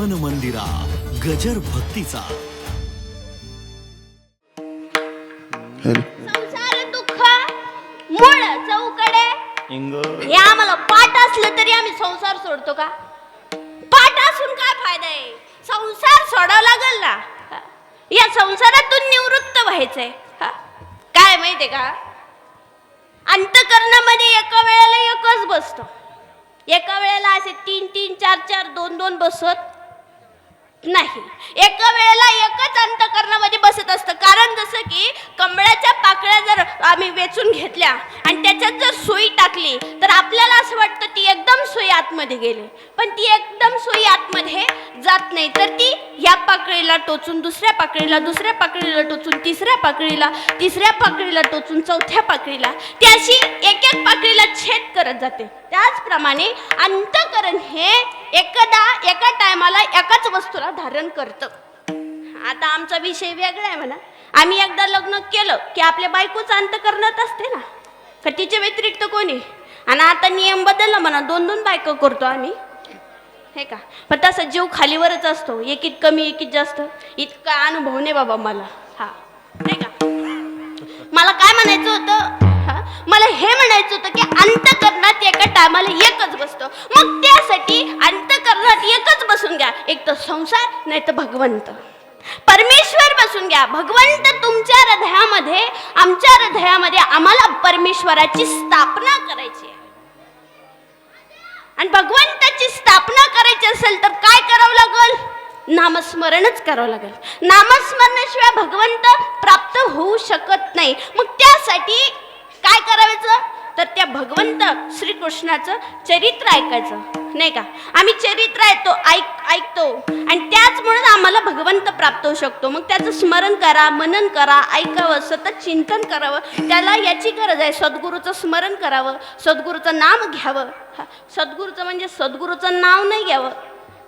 मन मंदिरा गजर भक्तीचा. संसार दुःख मूळ चौकडे. इंग. हे आम्हाला पाठ असलं तरी आम्ही संसार सोडतो का? पाठ असून काय फायदा आहे? संसार सोडावा लागल ना? हा. या संसारातून निवृत्त व्हायचंय. हा. काय माहितीये का? अंतकरणामध्ये एका वेळेला एकच बसतो. एका वेळेला असे तीन तीन चार चार दोन दोन बसत. नाही. एका वेळेला एकच अंतकरणामध्ये बसत असतं. कारण जसं की कमळाच्या पाकळ्या जर आम्ही वेचून घेतल्या आणि त्याच्यात जर सुई टाकली तर आपल्याला असं वाटतं ती एकदम सुई आतमध्ये गेली. पण ती एकदम सुई आतमध्ये जात नाही. तर ती या पाकळीला टोचून दुसऱ्या पाकळीला दुसऱ्या पाकळीला टोचून तिसऱ्या पाकळीला तिसऱ्या पाकळीला टोचून चौथ्या पाकळीला ती अशी एक एक पाकळीला छेद करत जाते. त्याचप्रमाणे अंतकरण हे एकदा एका टायमाला एकाच वस्तूला धारण करतं. आता आमचा विषय वेगळा आहे म्हणा. आम्ही एकदा लग्न केलं की आपल्या बायकोचं अंतकरणात असते ना. का तिच्या व्यतिरिक्त कोणी? आणि आता नियम बदलला म्हणा दोन दोन बायको करतो आम्ही. हे का? पण तसा जीव खालीवरच असतो. एकीत कमी एकीत जास्त. इतका अनुभव नाही बाबा मला. हा. नाही का? मला काय म्हणायचं होतं? मला हे म्हणायचं होतं की अंतकरणात एका टायमाला एकच बसतो. मग त्यासाठी अंतकरणात एकच बसून घ्या. एक तर संसार नाही तर भगवंत. परमेश्वर बसून घ्या. भगवंत तुमच्या हृदयामध्ये आमच्या हृदयामध्ये आम्हाला परमेश्वराची स्थापना करायची आहे. आणि भगवंताची स्थापना करायची असेल तर काय करावं लागेल? नामस्मरणच करावं लागेल. नामस्मरणाशिवाय भगवंत प्राप्त होऊ शकत नाही. मग त्यासाठी काय करायचं? तर त्या भगवंत श्रीकृष्णाचं चरित्र ऐकायचं. नाही का? आम्ही चरित्र ऐकतो ऐक ऐकतो. आणि त्याचमुळे आम्हाला भगवंत प्राप्त होऊ शकतो. मग त्याचं स्मरण करा मनन करा ऐकावं सतत चिंतन करावं. त्याला याची गरज आहे. सद्गुरूचं स्मरण करावं सद्गुरूचं नाम घ्यावं. सद्गुरूचं म्हणजे सद्गुरूचं नाव नाही घ्यावं.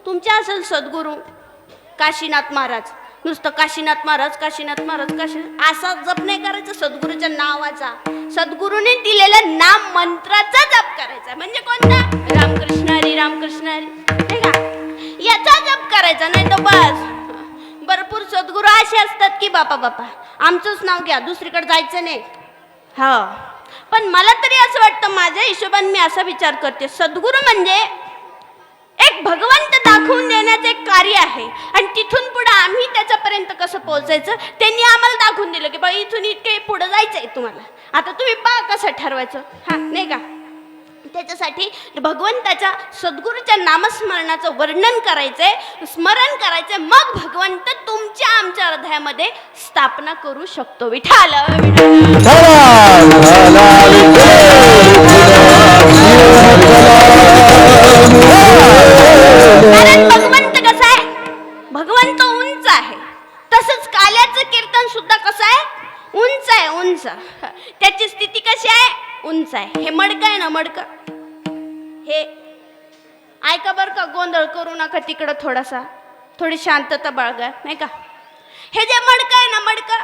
तुमच्या असेल सद्गुरू काशीनाथ महाराज. नुसतं काशीनाथ महाराज काशीनाथ महाराज काशी असा जप नाही करायचा सद्गुरूच्या नावाचा. सद्गुरूने दिलेल्या नाम मंत्राचा जप करायचा. म्हणजे कोणता? रामकृष्ण हरी रामकृष्ण हरी. का? याचा जप करायचा नाही तर बस. भरपूर सद्गुरू असे असतात की बापा बापा. आमचंच नाव घ्या दुसरीकडे जायचं नाही. हा. पण मला तरी असं वाटतं माझ्या हिशोबाने मी असा विचार करते. सद्गुरू म्हणजे एक भगवंत दाखवून देण्याचं एक कार्य आहे. आणि तिथून पुढे आम्ही त्याच्यापर्यंत कसं पोहोचायचं? त्यांनी आम्हाला दाखवून दिलं की बा इथून इतके पुढे जायचं आहे तुम्हाला. आता तुम्ही पहा कसं ठरवायचं. हा नाही का? त्याच्यासाठी भगवंताच्या सद्गुरूच्या नामस्मरणाचं वर्णन करायचंय स्मरण करायचंय. मग भगवंत तुमच्या आमच्या हृदयामध्ये स्थापना करू शकतो. विठाल विठाल कारण भगवंत कसा आहे? भगवंत उंच आहे. तसंच काल्याचं कीर्तन सुद्धा कसं आहे? उंच आहे उंच. त्याची स्थिती कशी आहे? उंच आहे. हे मडकं आहे ना मडकं? हे ऐका बरं का गोंधळ करू नका तिकडं थोडासा. थोडी शांतता बाळगा नाही का? हे जे मडकं आहे ना मडकं?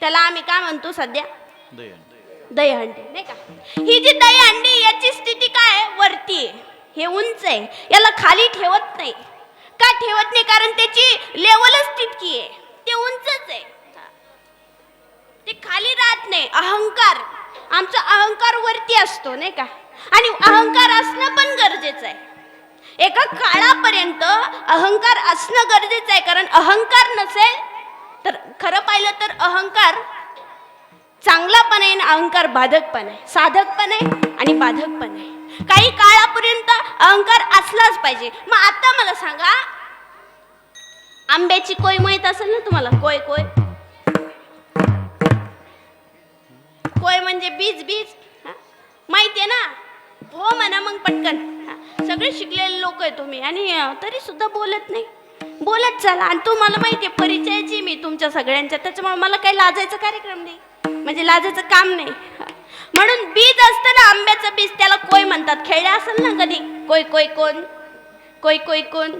त्याला आम्ही काय म्हणतो सध्या? दहीहंडी नाही का? ही जी दहीहंडी याची स्थिती काय वरती आहे. हे उंच आहे. याला खाली ठेवत नाही. का ठेवत नाही? कारण त्याची लेवलच तितकी आहे. ते उंचच आहे. ते खाली राहत नाही. अहंकार. आमचा अहंकार वरती असतो नाही का? आणि अहंकार असणं पण गरजेचं आहे. एका काळापर्यंत अहंकार असणं गरजेचं आहे. कारण अहंकार नसेल तर खरं पाहिलं तर अहंकार चांगला पण आहे आणि अहंकार बाधक पण आहे साधक पण आहे आणि बाधक पण आहे काही काळापर्यंत अहंकार असलाच पाहिजे. मग आता मला सांगा आंब्याची कोय माहीत असेल ना तुम्हाला? कोय कोय? कोय म्हणजे बीज बीज? माहिती माहितीये ना? हो म्हणा मग पटकन. सगळे शिकलेले लोक आहे तुम्ही. आणि तरी सुद्धा बोलत नाही. बोलत चला. आणि तुम्हाला माहितीये परिचयाची मी तुमच्या सगळ्यांच्या. त्याच्यामुळे मला काही लाजायचा कार्यक्रम नाही. म्हणजे लाजायचं काम नाही. म्हणून बीज असतं ना आंब्याचं बीज त्याला कोय म्हणतात? खेळले असेल ना कधी? कोय कोय कोण? कोय कोय कोण?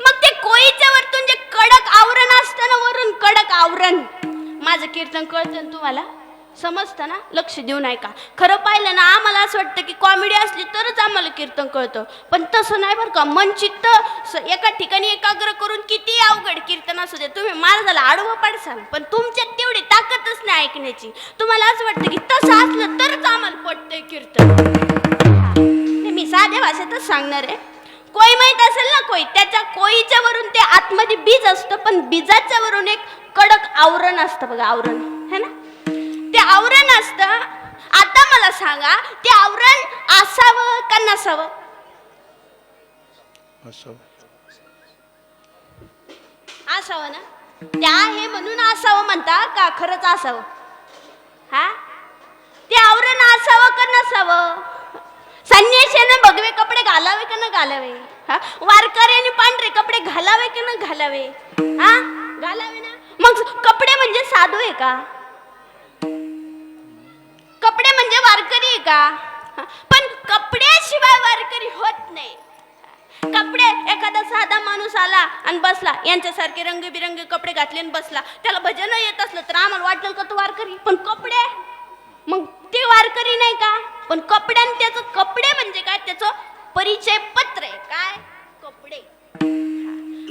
मग ते कोयीच्या वरतून जे कडक आवरण असतं ना वरून कडक आवरण. माझं कीर्तन कळतं तुम्हाला? समजतं ना? लक्ष देऊन ऐका. खरं पाहिलं ना आम्हाला असं वाटतं की कॉमेडी असली तरच आम्हाला कीर्तन कळतं. पण तसं नाही बरं का. मन चित्त एका ठिकाणी एकाग्र करून किती अवघड कीर्तन असू दे. तुम्ही महाराजाला आडवं पडसाल. पण तुमच्यात तेवढी ताकद ऐकण्याची. तुम्हाला असं वाटतं की तसं असलं तरच आम्हाला पटतंय कीर्तन. ते मी साध्या भाषेतच सांगणार आहे. कोई माहीत असेल ना कोई त्याच्या कोईच्या वरून ते आतमध्ये बीज असतं पण बीजाच्या वरून एक कडक आवरण असतं बघा आवरण. है ना? ते आवरण असतं. आता मला सांगा ते आवरण असावं का नसावं? असं असावं ना? त्या हे म्हणून असावं म्हणता का खरंच असावं? हा? ते आवरण असावं का नसावं? संन्याशाने भगवे कपडे घालावे का न घालावे? हा? वारकऱ्याने पांढरे कपडे घालावे की न घालावे? हा? घालावे ना? मग कपडे म्हणजे साधू आहे का? कपडे म्हणजे वारकरी आहे का? हा, पण कपड्याशिवाय वारकरी होत नाही. कपडे एखादा साधा माणूस आला आणि बसला. यांच्यासारखे रंगीबिरंगी कपडे घातले आणि बसला. त्याला भजन येत असलं तर आम्हाला वाटलं का तो वारकरी. पण कपडे? मग ते वारकरी नाही का? पण कपड्यान त्याचं कपडे म्हणजे काय? त्याचं परिचय पत्र आहे. काय? कपडे.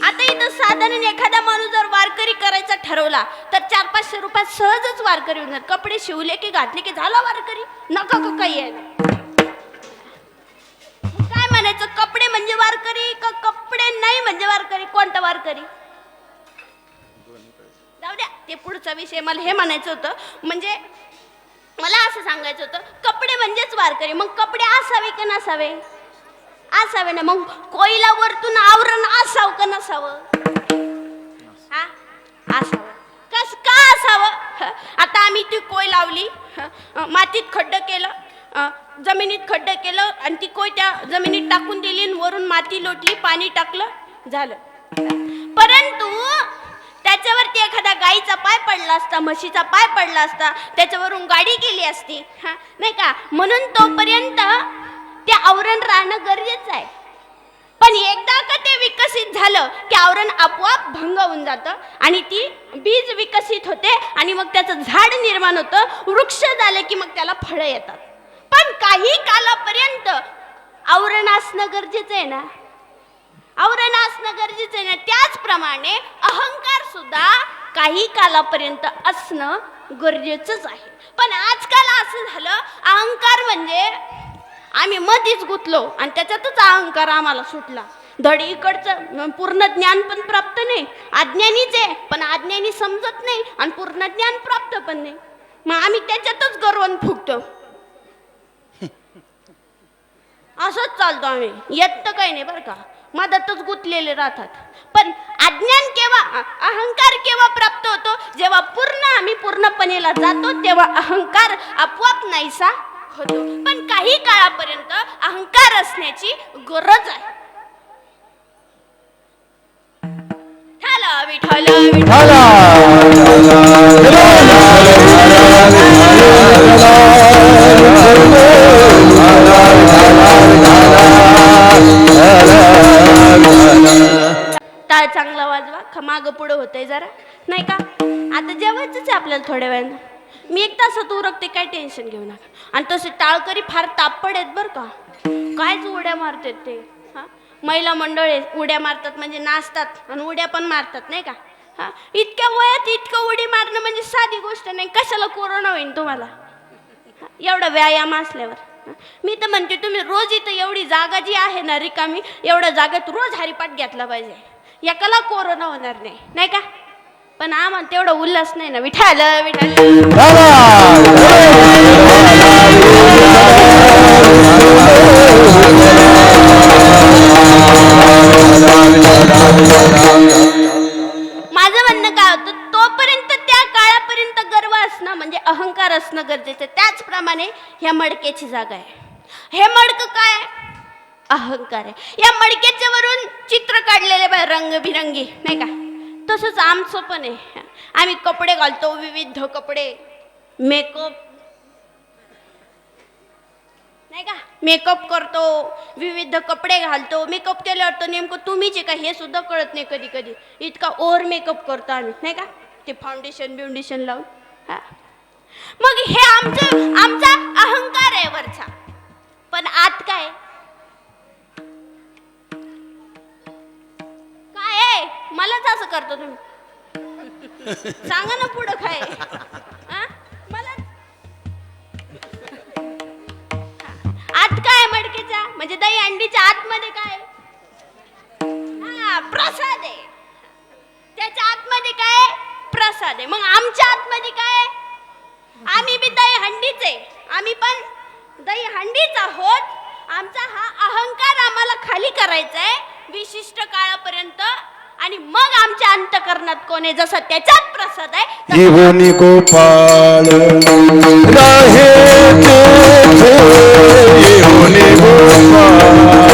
आता इथं साधारण एखादा माणूस जर वारकरी करायचा ठरवला तर चार पाचशे रुपयात सहजच वारकरी होणार. कपडे शिवले की घातले की झाला वारकरी? नका का काही यायला म्हणजे वारकरी का कपडे नाही म्हणजे वारकरी? कोणता वारकरी? जाऊ द्या ते पुढचा विषय मला हे म्हणायचं होतं. म्हणजे मला असं सांगायचं होतं कपडे म्हणजेच वारकरी. मग कपडे असावे की नसावे? असावे ना. मग कोईला वरतून आवरण असावं का नसावं? हा? असावं. कस का असावं? आता आम्ही ती कोय लावली. ह, मातीत खड्ड केलं. जमिनीत खड्ड केलं आणि ती कोय त्या जमिनीत टाकून दिली आणि वरून माती लोटली पाणी टाकलं झालं. परंतु त्याच्यावरती एखादा गाईचा पाय पडला असता म्हशीचा पाय पडला असता त्याच्यावरून गाडी गेली असती हा नाही का? म्हणून तोपर्यंत ते आवरण राहणं गरजेचं आहे. पण एकदा का ते विकसित झालं की आवरण आपोआप भंग होऊन जातं आणि ती बीज विकसित होते आणि मग त्याचं झाड निर्माण होतं वृक्ष झाले की मग त्याला फळं येतात. पण काही कालापर्यंत आवरण असणं गरजेचं आहे ना? आवरण असणं गरजेचं आहे ना? त्याचप्रमाणे अहंकार सुद्धा काही कालापर्यंत असणं गरजेचंच आहे. पण आजकाल असं झालं अहंकार म्हणजे आम्ही मधीच गुंतलो आणि त्याच्यातच अहंकार आम्हाला सुटला. धड इकडचं पूर्ण ज्ञान पण प्राप्त नाही. अज्ञानीच आहे पण अज्ञानी समजत नाही आणि पूर्ण ज्ञान प्राप्त पण नाही. मग आम्ही त्याच्यातच गरवून फुगतो. असंच चालतो आम्ही. येत तर काही नाही बरं का. मधातच गुंतलेले राहतात. पण अज्ञान केव्हा अहंकार केव्हा प्राप्त होतो? जेव्हा पूर्ण आम्ही पूर्णपणेला जातो तेव्हा अहंकार आपोआप नाहीसा होतो. पण काही काळापर्यंत अहंकार असण्याची गरज आहे. ठाला विठाला विठाला. चांगला वाजवा. खमाग मागं पुढं होतंय जरा. नाही का? आता जेवायचंच आहे आपल्याला थोड्या वेळानं. मी एक तासात उरकते काय टेन्शन घेऊ नका. आणि तसे टाळकरी फार तापड आहेत बरं का. कायच उड्या मारतात ते. हा? महिला मंडळ आहे उड्या मारतात म्हणजे नाचतात आणि उड्या पण मारतात नाही का? हा? इतक्या वयात इतकं उडी मारणं म्हणजे साधी गोष्ट नाही. कशाला कोरोना होईन तुम्हाला? एवढा व्यायाम असल्यावर. मी तर म्हणते तुम्ही रोज इथं एवढी जागा जी आहे ना रिकामी एवढ्या जागेत रोज हरिपाठ घेतला पाहिजे. एकाला कोरोना होणार नाही नाही का? पण आम्हाला तेवढा उल्हास नाही ना विठाल विठाल माझं म्हणणं काय होतं तोपर्यंत त्या काळापर्यंत गर्व असणं म्हणजे अहंकार असणं गरजेचं त्याचप्रमाणे ह्या मडक्याची जागा आहे? अहंकार आहे. या मडक्याच्या वरून चित्र काढलेले बाय रंगबिरंगी नाही का? तसंच आमचं पण आहे. आम्ही कपडे घालतो विविध कपडे. मेकअप नाही का? मेकअप करतो विविध कपडे घालतो. मेकअप केल्यावर तर नेमकं तुम्हीच आहे का हे सुद्धा कळत नाही कधी कधी इतका ओव्हर मेकअप करतो आम्ही नाही का? ते फाउंडेशन बिउंडेशन लावून. हा. मग हे आमचं आमचा अहंकार आहे वरचा. पण आत काय? मलाच असं करतो तुम्ही. सांगा ना पुढं काय. मला आत काय मडकेचा? म्हणजे दही अंडीच्या आतमध्ये काय? हा प्रसाद आहे. त्याच्या आतमध्ये काय? प्रसाद आहे. मग आमच्या आतमध्ये काय? आम्ही बी दही हंडीच आहे. आम्ही पण दही हंडीच आहोत. आमचा हा अहंकार आम्हाला खाली करायचा आहे. विशिष्ट काळापर्यंत आणि मग आमच्या अंतकरणात कोण जसं त्याच्यात प्रसाद आहे जीवनी गोपाळ राहे तेथे. येऊनी गोपाळ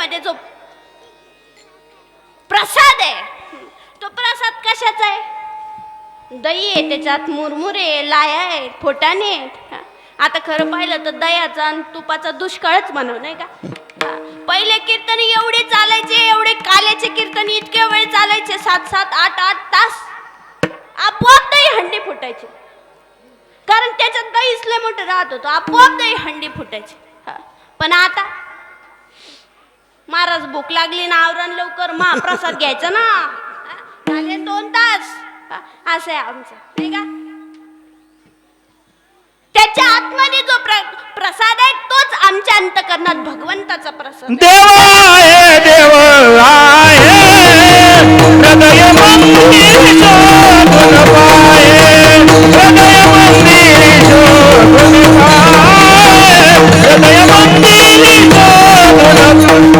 दही जो प्रसाद आहे तो प्रसाद कशाचा आहे? दही आहे त्याच्यात मुरमुरे लाया आहेत फोटाने आहेत. आता खरं पाहिलं तर दह्याचा आणि तुपाचा दुष्काळच म्हणू नाही का? पहिले कीर्तन एवढे चालायचे एवढे काल्याचे कीर्तन इतके वेळ चालायचे सात सात आठ आठ तास आपोआप दही हंडी फुटायची. कारण त्याच्यात दहीच लय मोठं राहत होतो आपोआप दही हंडी फुटायची. पण आता महाराज भूक लागली ना आवरण लवकर मा प्रसाद घ्यायचा ना. झाले दोन तास. असं आहे आमचं. नाही का? त्याच्या आतमध्ये जो प्र प्रसाद आहे तोच आमच्या अंतकरणात भगवंताचा प्रसाद आहे. देव आहे देव आहे. हृदय मंदिर शोधून पाहे हृदय मंदिर शोधून पाहे हृदय मंदिर शोधून देव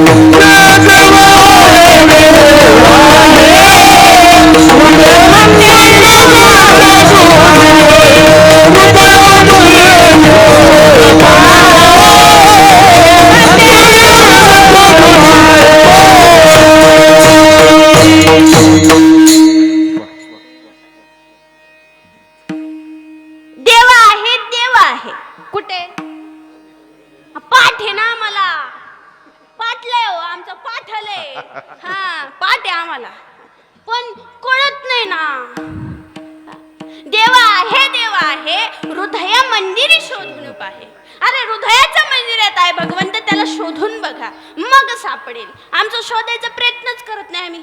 आहे. अरे हृदयाचं मंदिरात आहे भगवंत त्याला शोधून बघा. मग सापडेल. आमचा शोधायचा प्रयत्नच करत नाही आम्ही.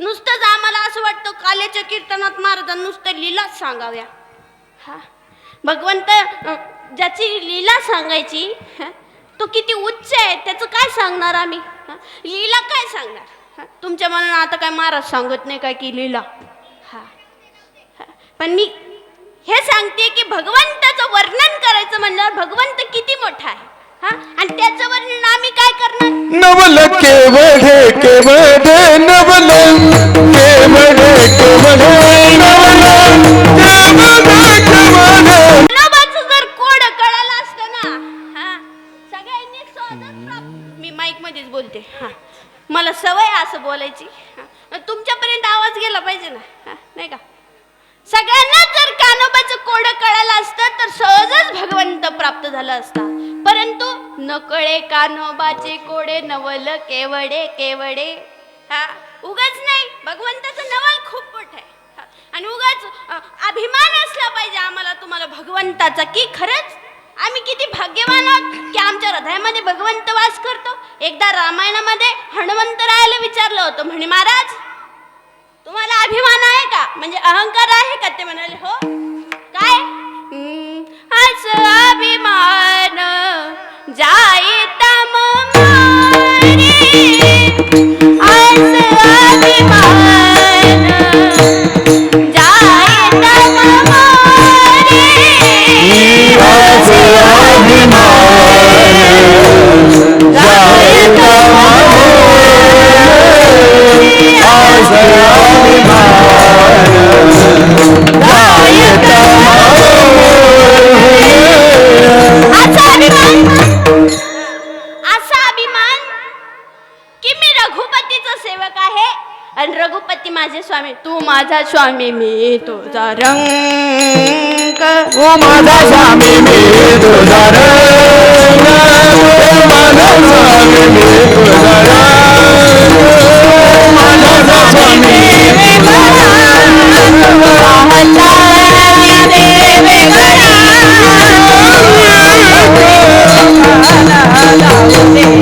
नुसतंच आम्हाला असं वाटतं काल्याच्या कीर्तनात महाराजां नुसतं लीलाच सांगाव्या. हा? भगवंत ज्याची लीला सांगायची तो किती उच्च आहे त्याचं काय सांगणार आम्ही? लीला काय सांगणार? तुमच्या मनानं आता काय महाराज सांगत नाही काय की लीला? हा. पण मी हे सांगते की भगवंताचं वर्णन करायचं म्हणल्यावर भगवंत किती मोठा आहे? हा? आणि त्याचं वर्णन आम्ही काय करणार? नवल केवढे केवढे नवल केवढे केवढे नवल जर कोड कळालं असतं ना हा? सगळ्यांनी सहजच प्राप्त- मी माईक मध्येच बोलते हा. मला सवय आहे असं बोलायची हा. तुमच्यापर्यंत आवाज गेला पाहिजे ना हा, नाही का सगळ्यांना जर कानोबाचं कोड कळालं असतं तर सहजच भगवंत प्राप्त झाला असता. परंतु नकळे कळे कानोबाचे कोडे नवल केवडे केवडे. हा उगाच नाही. भगवंताचं नवल खूप मोठं आहे. आणि उगाच अभिमान असला पाहिजे आम्हाला तुम्हाला भगवंताचा की खरंच आम्ही किती भाग्यवान आहोत की आमच्या हृदयामध्ये भगवंत वास करतो. एकदा रामायणामध्ये हनुमंतरायाला विचारलं होतं म्हणे महाराज तुम्हाला अभिमान आहे का? म्हणजे अहंकार आहे का? ते म्हणाले हो. काय? हम्म, अभिमान जाईता मम माझे स्वामी तू माझा स्वामी मी तुझा रंग ओ माझा स्वामी मी तुझा रंग माझा स्वामी मी तुझा रंग माझा स्वामी मी गजर भक्तीचा